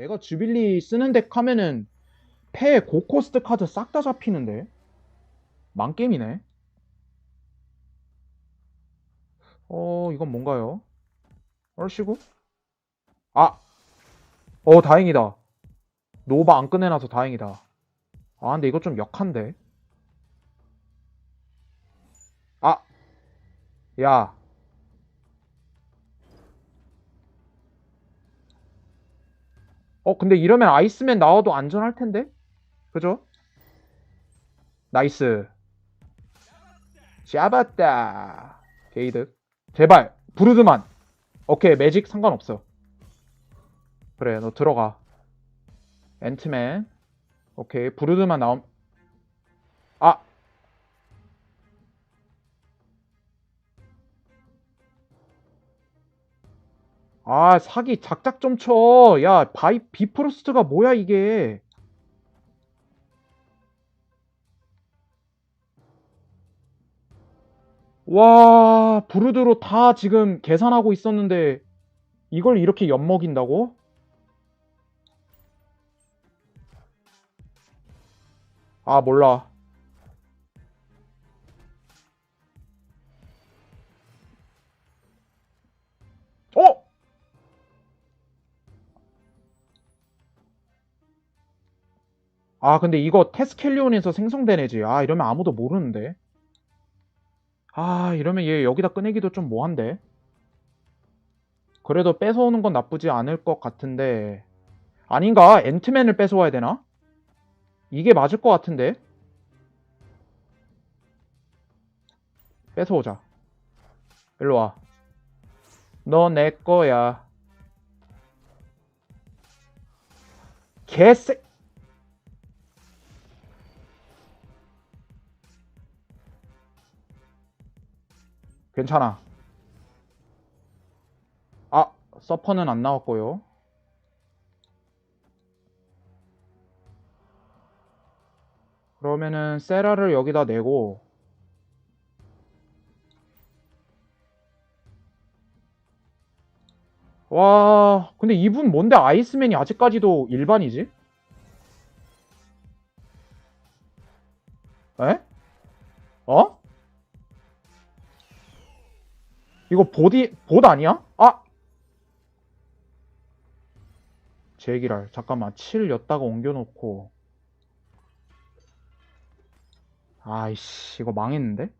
내가 주빌리 쓰는 덱 하면은 패 고코스트 카드 싹 다 잡히는데 망게임이네 어 이건 뭔가요? 얼씨구? 아! 어 다행이다 노바 안 꺼내놔서 다행이다 아 근데 이거 좀 역한데 아! 야 어, 근데 이러면 아이스맨 나와도 안전할 텐데? 그죠? 나이스. 잡았다. 게이드. 제발, 브루드만. 오케이, 매직 상관없어. 그래, 너 들어가. 앤트맨. 오케이, 브루드만 나옴. 아! 아, 사기 작작 좀 쳐. 야, 바이 비프로스트가 뭐야 이게? 와, 브루드로 다 지금 계산하고 있었는데 이걸 이렇게 엿먹인다고? 아, 몰라. 아, 근데 이거 테스켈리온에서 생성된 애지. 아, 이러면 아무도 모르는데. 아, 이러면 얘 여기다 꺼내기도 좀 뭐한데. 그래도 뺏어오는 건 나쁘지 않을 것 같은데. 아닌가? 앤트맨을 뺏어와야 되나? 이게 맞을 것 같은데. 뺏어오자. 일로 와. 너 내 거야. 개새. 괜찮아. 아, 서퍼는 안 나왔고요. 그러면은 세라를 여기다 내고 와, 근데 이분 뭔데 아이스맨이 아직까지도 일반이지? 에? 어? 이거 보디, 봇 아니야? 아! 제기랄. 잠깐만. 7 였다가 옮겨놓고. 아이씨, 이거 망했는데?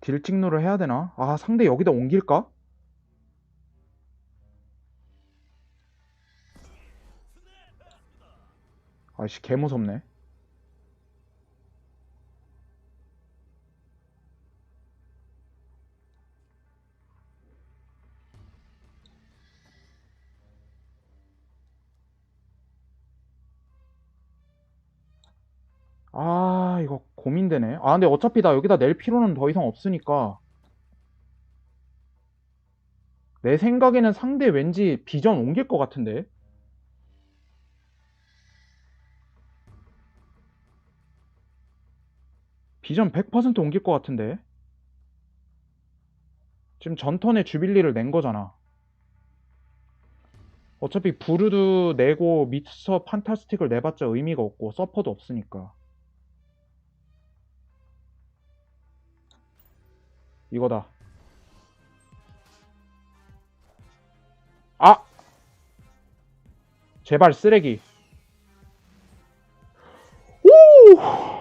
딜 찍노를 해야 되나? 아, 상대 여기다 옮길까? 아이씨, 개 무섭네. 고민되네. 아, 근데 어차피 나 여기다 낼 필요는 더 이상 없으니까. 내 생각에는 상대 왠지 비전 옮길 것 같은데. 비전 100% 옮길 것 같은데. 지금 전턴에 주빌리를 낸 거잖아. 어차피 부르드 내고 미스터 판타스틱을 내봤자 의미가 없고 서퍼도 없으니까. 이거다. 아! 제발 쓰레기. 오!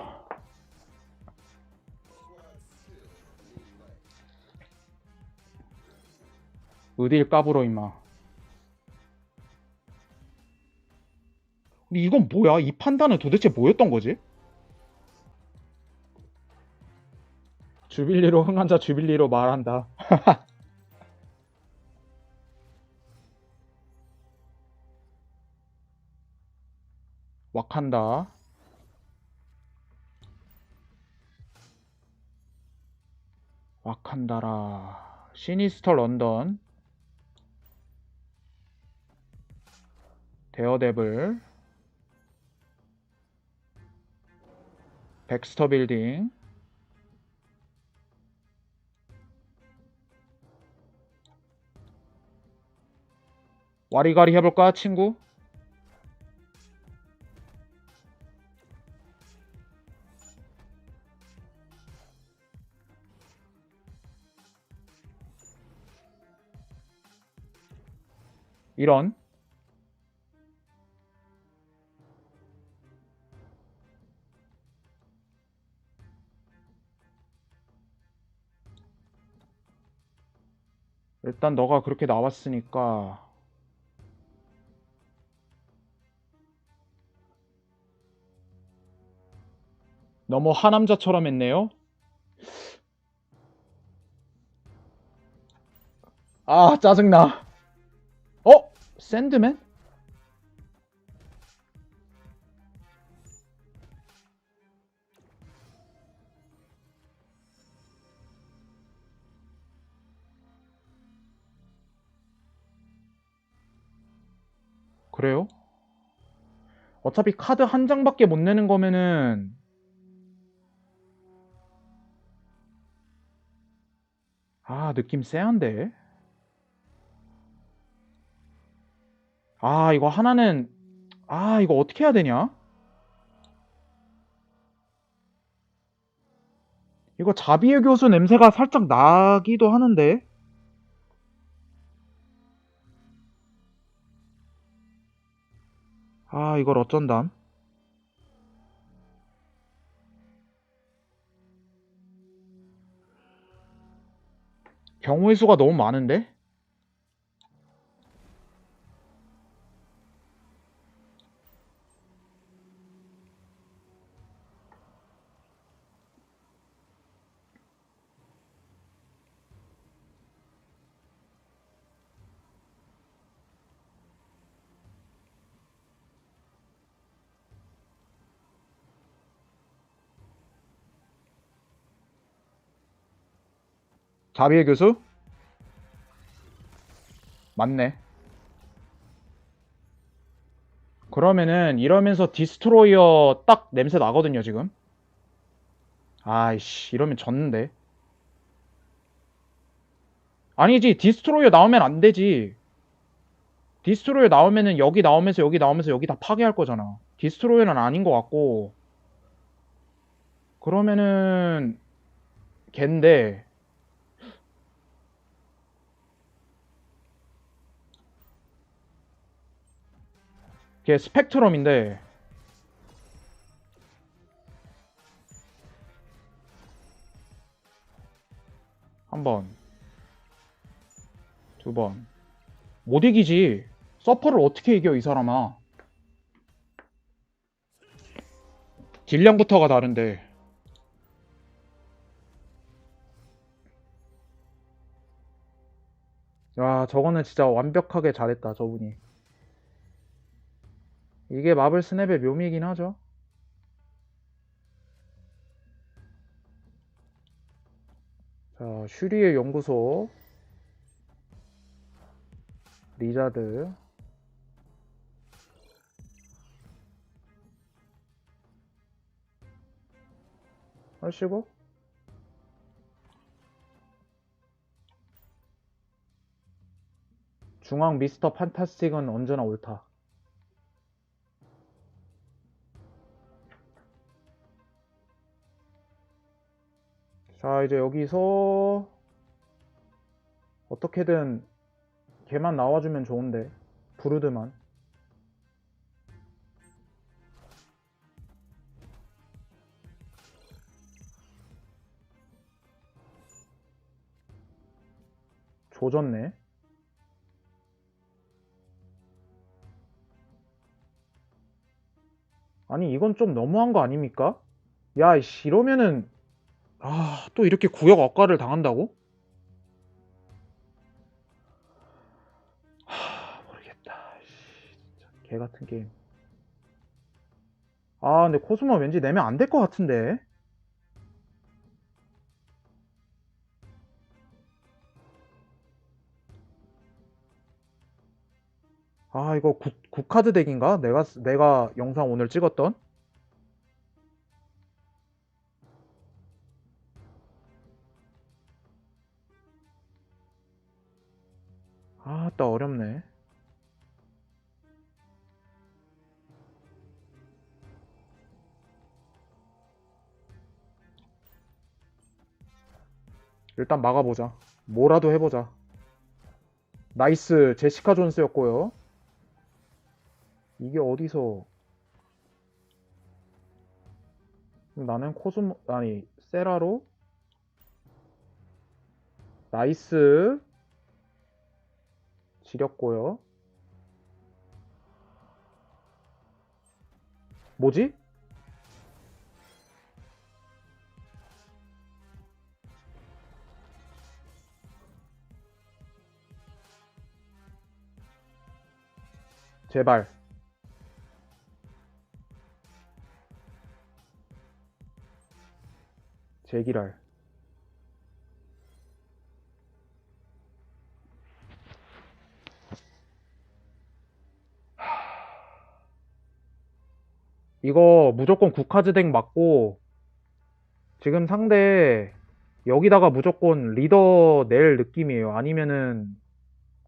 어딜 까불어 임마. 근데 이건 뭐야? 이 판단은 도대체 뭐였던 거지? 주빌리로 흥한 자 주빌리로 말한다. 와칸다. 와칸다라. 시니스터 런던. 데어데블. 백스터 빌딩. 와리가리 해볼까, 친구? 이런. 일단 너가 그렇게 나왔으니까 너무 하남자처럼 했네요. 아, 짜증나. 어? 샌드맨? 그래요? 어차피 카드 한 장밖에 못 내는 거면은 아, 느낌 쎄한데? 아, 이거 하나는 아, 이거 어떻게 해야 되냐? 이거 자비의 교수 냄새가 살짝 나기도 하는데. 아, 이걸 어쩐담? 경우의 수가 너무 많은데? 자비의 교수? 맞네. 그러면은 이러면서 디스트로이어 딱 냄새 나거든요, 지금. 아이씨, 이러면 졌는데. 아니지, 디스트로이어 나오면 안 되지. 디스트로이어 나오면은 여기 나오면서 여기 나오면서 여기 다 파괴할 거잖아. 디스트로이어는 아닌 것 같고. 그러면은 걘데 걔 스펙트럼인데 한 번, 두 번. 못 이기지. 서퍼를 어떻게 이겨, 이 사람아. 딜량부터가 다른데. 야, 저거는 진짜 완벽하게 잘했다, 저분이. 이게 마블 스냅의 묘미이긴 하죠. 자, 슈리의 연구소. 리자드. 하시고. 중앙 미스터 판타스틱은 언제나 옳다. 자, 이제 여기서 어떻게든 걔만 나와주면 좋은데. 브루드만. 조졌네. 아니, 이건 좀 너무한 거 아닙니까? 야, 이러면은 아, 또 이렇게 구역 억가를 당한다고? 하, 모르겠다. 개 같은 게임. 아, 근데 코스모 왠지 내면 안 될 것 같은데. 아, 이거 국, 국카드 덱인가? 내가, 쓰- 내가 영상 오늘 찍었던? 찾다 어렵네. 일단 막아보자. 뭐라도 해보자. 나이스 제시카 존스였고요. 이게 어디서? 나는 코스모 아니 세라로? 나이스. 지렸고요. 뭐지? 제발. 제기랄. 이거 무조건 국카즈 덱 맞고 지금 상대 여기다가 무조건 리더 낼 느낌이에요. 아니면은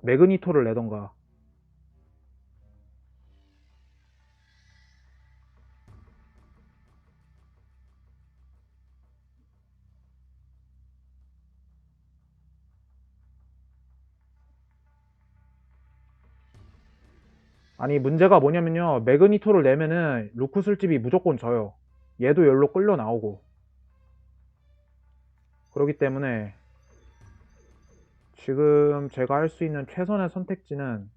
매그니토를 내던가. 아니 문제가 뭐냐면요. 매그니토를 내면은 루크 술집이 무조건 져요. 얘도 열로 끌려 나오고. 그렇기 때문에 지금 제가 할 수 있는 최선의 선택지는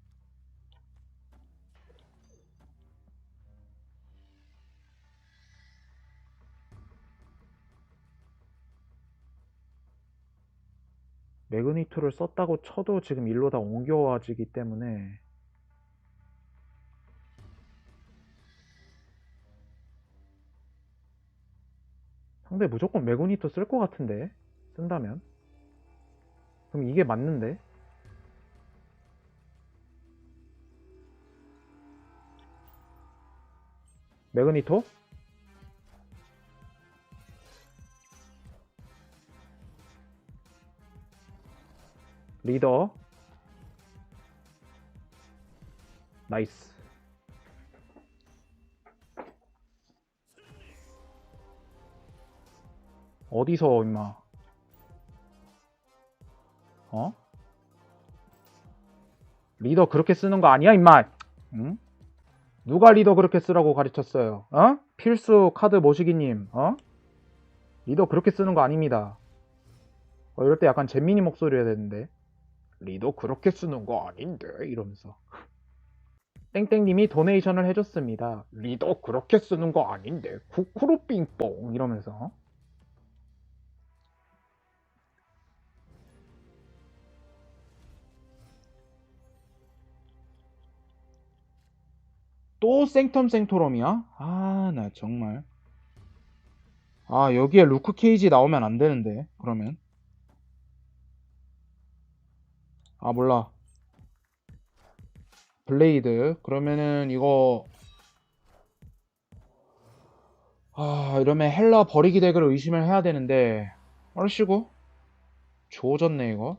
매그니토를 썼다고 쳐도 지금 일로 다 옮겨와지기 때문에 상대 무조건 매그니토 쓸 것 같은데 쓴다면. 그럼 이게 맞는데? 매그니토 리더? 나이스 어디서 임마 어? 리더 그렇게 쓰는 거 아니야 임마 응? 누가 리더 그렇게 쓰라고 가르쳤어요 어? 필수 카드 모시기님 어? 리더 그렇게 쓰는 거 아닙니다 어, 이럴 때 약간 잼민이 목소리 해야 되는데 리더 그렇게 쓰는 거 아닌데 이러면서 땡땡님이 도네이션을 해줬습니다 리더 그렇게 쓰는 거 아닌데 쿠쿠루 삥뽕 이러면서 또 생텀 생토럼이야? 아, 나 정말. 아, 여기에 루크 케이지 나오면 안 되는데, 그러면. 아, 몰라. 블레이드. 그러면은 이거. 아, 이러면 헬라 버리기 덱을 의심을 해야 되는데. 얼씨구. 조졌네, 이거.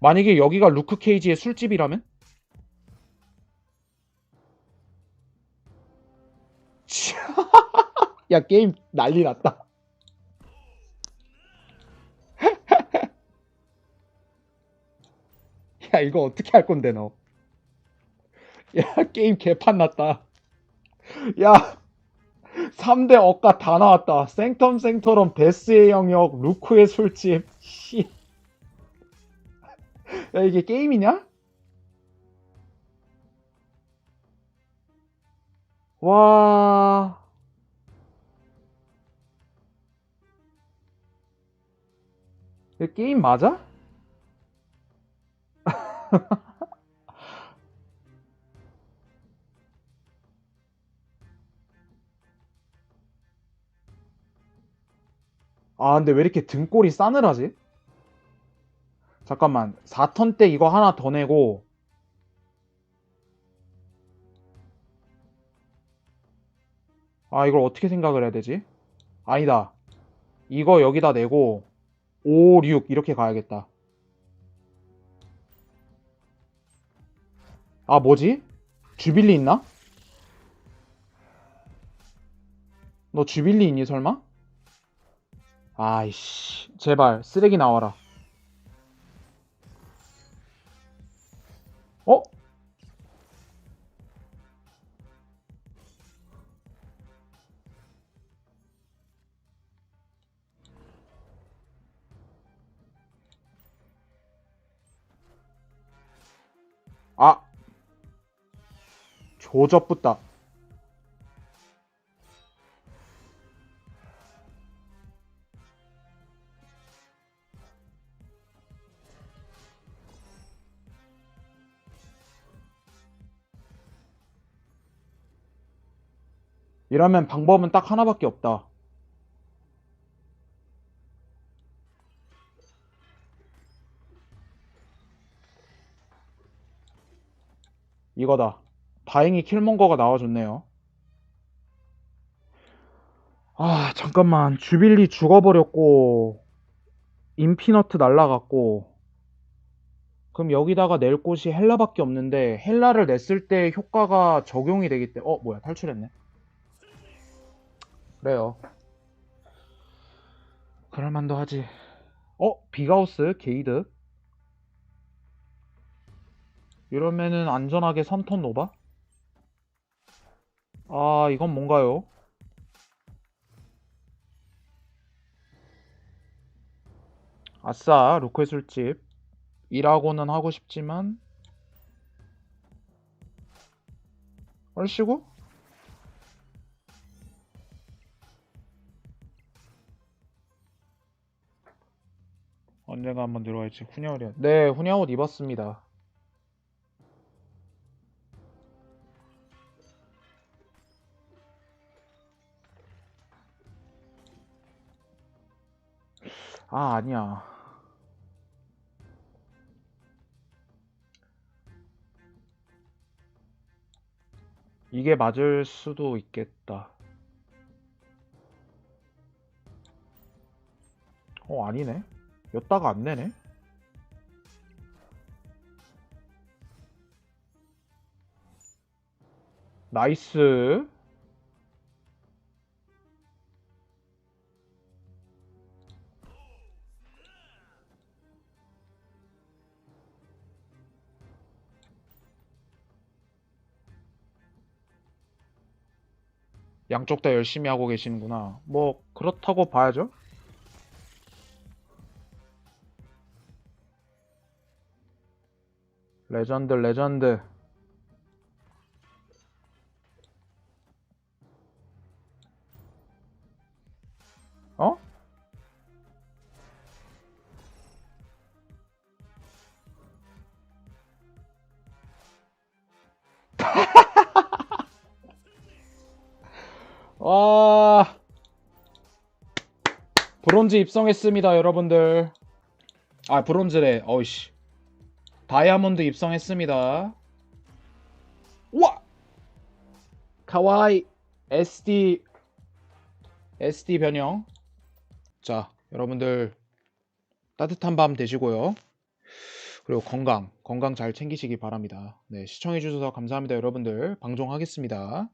만약에 여기가 루크 케이지의 술집이라면? 야 게임 난리 났다. 야 이거 어떻게 할 건데 너? 야 게임 개판 났다. 야 3대 억가 다 나왔다. 생텀 생터럼 베스의 영역 루크의 술집. 씨. 야 이게 게임이냐? 와. 이게 게임 맞아? 아 근데 왜 이렇게 등골이 싸늘하지? 잠깐만 4턴 때 이거 하나 더 내고 아 이걸 어떻게 생각을 해야 되지? 아니다 이거 여기다 내고 5, 6 이렇게 가야겠다 아 뭐지? 주빌리 있나? 너 주빌리 있니 설마? 아이씨 제발 쓰레기 나와라 어? 아 조접 붙다 이러면 방법은 딱 하나밖에 없다. 이거다. 다행히 킬몬거가 나와줬네요. 아, 잠깐만. 주빌리 죽어버렸고, 인피너트 날라갔고, 그럼 여기다가 낼 곳이 헬라밖에 없는데, 헬라를 냈을 때 효과가 적용이 되기 때문에, 어, 뭐야, 탈출했네. 그래요. 그럴만도 하지. 어? 비가우스 게이드. 이러면은 안전하게 3톤 노바? 아, 이건 뭔가요? 아싸, 루크의 술집. 일하고는 하고 싶지만, 얼씨구? 언젠가 한번 들어갈지 후냐옷이요. 네, 후냐옷 입었습니다. 아, 아니야. 이게 맞을 수도 있겠다. 어, 아니네. 였다가 안 내네. 나이스. 양쪽 다 열심히 하고 계시는구나. 뭐 그렇다고 봐야죠. 레전드 레전드. 어? 와. 브론즈 입성했습니다 여러분들. 아 브론즈래. 어이씨 다이아몬드 입성했습니다. 우와! 카와이 SD SD 변형. 자, 여러분들 따뜻한 밤 되시고요. 그리고 건강, 건강 잘 챙기시기 바랍니다. 네, 시청해 주셔서 감사합니다, 여러분들. 방종하겠습니다.